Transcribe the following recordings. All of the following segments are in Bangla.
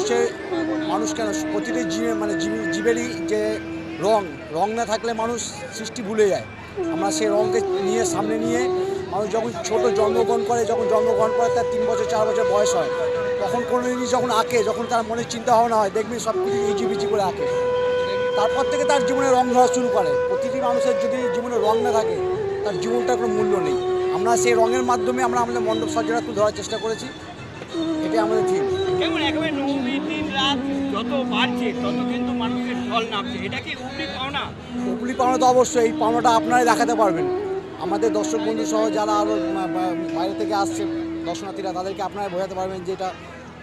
মানুষের মানুষ কেন? প্রতিটি জীবে মানে জীব- জীবেরই যে রং রং না থাকলে মানুষ সৃষ্টি ভুলে যায়। আমরা সেই রঙকে নিয়ে, সামনে নিয়ে মানুষ যখন ছোট জন্মগ্রহণ করে, যখন জন্মগ্রহণ করে তার তিন বছর, চার বছর বয়স হয়, তখন কোনো জিনিস যখন আঁকে, যখন তার মনে চিন্তা ভাবনা হয়, দেখবি সব কিছু ইজিবিজি করে আঁকে। তারপর থেকে তার জীবনে রং ধরা শুরু করে। প্রতিটি মানুষের যদি জীবনে রং না থাকে, তার জীবনটার কোনো মূল্য নেই। আমরা সেই রঙের মাধ্যমে আমরা আমাদের মণ্ডপ সজ্জাটা তুলে ধরার চেষ্টা করেছি। এটাই আমাদের থিম কেমন একেবারে নবমীর দিন রাত যত বাড়ছে, তত কিন্তু মানুষের ঢল নামছে। এটা কি উপরি পাওনা? উপলি পাওনা তো অবশ্যই, এই পাওনাটা আপনারাই দেখাতে পারবেন। আমাদের দর্শক বন্ধু সহ যারা আরও বাইরে থেকে আসছে, দর্শনার্থীরা, তাদেরকে আপনারা বোঝাতে পারবেন যে এটা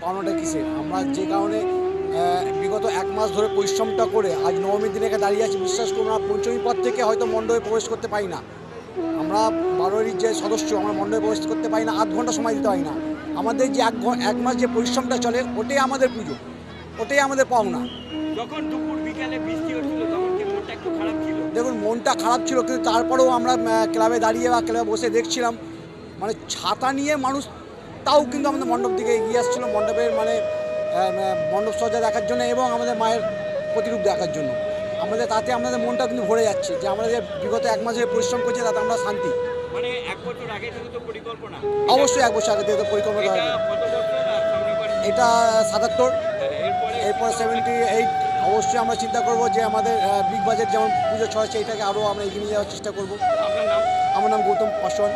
পাওনাটা কিসের। আমরা যে কারণে বিগত এক মাস ধরে পরিশ্রমটা করে আজ নবমীর দিনে দাঁড়িয়ে আছি, বিশ্বাস করুন, আমরা পঞ্চমী পদ থেকে হয়তো মণ্ডপে প্রবেশ করতে পারি না। আমরা বারোরই যে সদস্য, আমরা মণ্ডপে প্রবেশ করতে পারি না, আধ ঘণ্টা সময় দিতে পারি না। আমাদের যে এক ঘ- এক মাস যে পরিশ্রমটা চলে ওটাই আমাদের পুজো ওটাই আমাদের পাওনা। যখন দুপুর বিকালে বৃষ্টি হচ্ছিল তখন কি মনটা একটু খারাপ ছিল? দেখুন মনটা খারাপ ছিল কিন্তু তারপরেও আমরা ক্লাবে দাঁড়িয়ে বা ক্লাবে বসে দেখছিলাম। মানে ছাতা নিয়ে মানুষ তাও কিন্তু আমাদের মণ্ডপ দিকে এগিয়ে আসছিল মণ্ডপের মানে মণ্ডপ সজ্জা দেখার জন্য এবং আমাদের মায়ের প্রতিরূপ দেখার জন্য। আমাদের তাতে আমাদের মনটা কিন্তু ভরে যাচ্ছে যে আমরা যে বিগত এক মাসের পরিশ্রম করছি তাতে আমরা শান্তি। মানে এক বছর আগে থেকে তো পরিকল্পনা। অবশ্যই এক বছর আগে থেকে তো পরিকল্পনা এটা সাতাত্তর। এরপরে? সেভেন্টি এইট অবশ্যই আমরা চিন্তা করব যে আমাদের বিগ বাজেট যেমন পুজো ছড়াচ্ছে এটাকে আরও আমরা এগিয়ে নিয়ে যাওয়ার চেষ্টা করব। আমার নাম গৌতম পাসওয়ান